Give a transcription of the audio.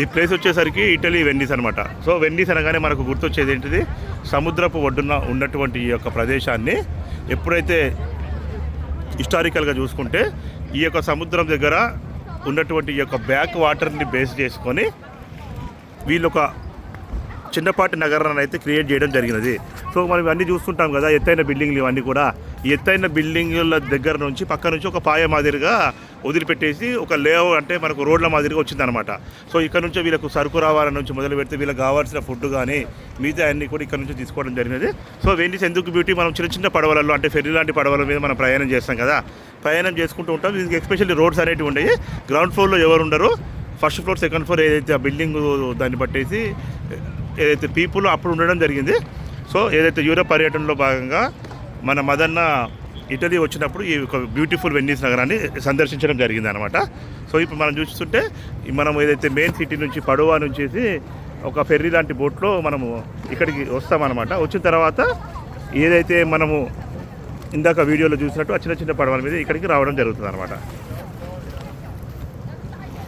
ఈ ప్లేస్ వచ్చేసరికి ఇటలీ వెన్నీస్ అనమాట సో వెన్నీస్ అనగానే మనకు గుర్తొచ్చేది ఏంటిది? సముద్రపు ఒడ్డున ఉన్నటువంటి ఈ యొక్క ప్రదేశాన్ని ఎప్పుడైతే హిస్టారికల్గా చూసుకుంటే ఈ యొక్క సముద్రం దగ్గర ఉన్నటువంటి ఈ యొక్క బ్యాక్ వాటర్ని బేస్ చేసుకొని వీళ్ళు ఒక చిన్నపాటి నగరాన్ని అయితే క్రియేట్ చేయడం జరిగినది. సో మనం ఇవన్నీ చూస్తుంటాం కదా ఎత్తైన బిల్డింగ్లు ఇవన్నీ కూడా. ఎత్తైన బిల్డింగ్ల దగ్గర నుంచి పక్క నుంచి ఒక పాయ మాదిరిగా వదిలిపెట్టేసి ఒక లేవ్ అంటే మనకు రోడ్ల మాదిరిగా వచ్చిందనమాట సో ఇక్కడ నుంచి వీళ్ళకు సరుకు రావాలని నుంచి మొదలు పెడితే వీళ్ళకి కావాల్సిన ఫుడ్ కానీ మిగతా అన్ని కూడా ఇక్కడ నుంచి తీసుకోవడం జరిగినది. సో వెండిస్ ఎందుకు బ్యూటీ మనం చిన్న చిన్న పడవలలో అంటే ఫెర్రీ లాంటి పడవల మీద మనం ప్రయాణం చేస్తాం కదా. ప్రయాణం చేసుకుంటూ ఉంటాం. దీనికి ఎస్పెషల్లీ రోడ్స్ అనేటివి ఉండేవి గ్రౌండ్ ఫ్లోర్లో ఎవరు ఉండరు. ఫస్ట్ ఫ్లోర్ సెకండ్ ఫ్లోర్ ఏదైతే ఆ బిల్డింగ్ దాన్ని బట్టేసి ఏదైతే పీపుల్ అప్పుడు ఉండడం జరిగింది. సో ఏదైతే యూరోప్ పర్యటనలో భాగంగా మన మదన్న ఇటలీ వచ్చినప్పుడు ఈ ఒక బ్యూటిఫుల్ వెన్నీస్ నగరాన్ని సందర్శించడం జరిగింది అనమాట సో ఇప్పుడు మనం చూస్తుంటే మనం ఏదైతే మెయిన్ సిటీ నుంచి పడువా నుంచి ఒక ఫెర్రీ లాంటి బోట్లో మనము ఇక్కడికి వస్తామన్నమాట. వచ్చిన తర్వాత ఏదైతే మనము ఇందాక వీడియోలో చూసినట్టు ఆ చిన్న చిన్న పడవల మీద ఇక్కడికి రావడం జరుగుతుంది అనమాట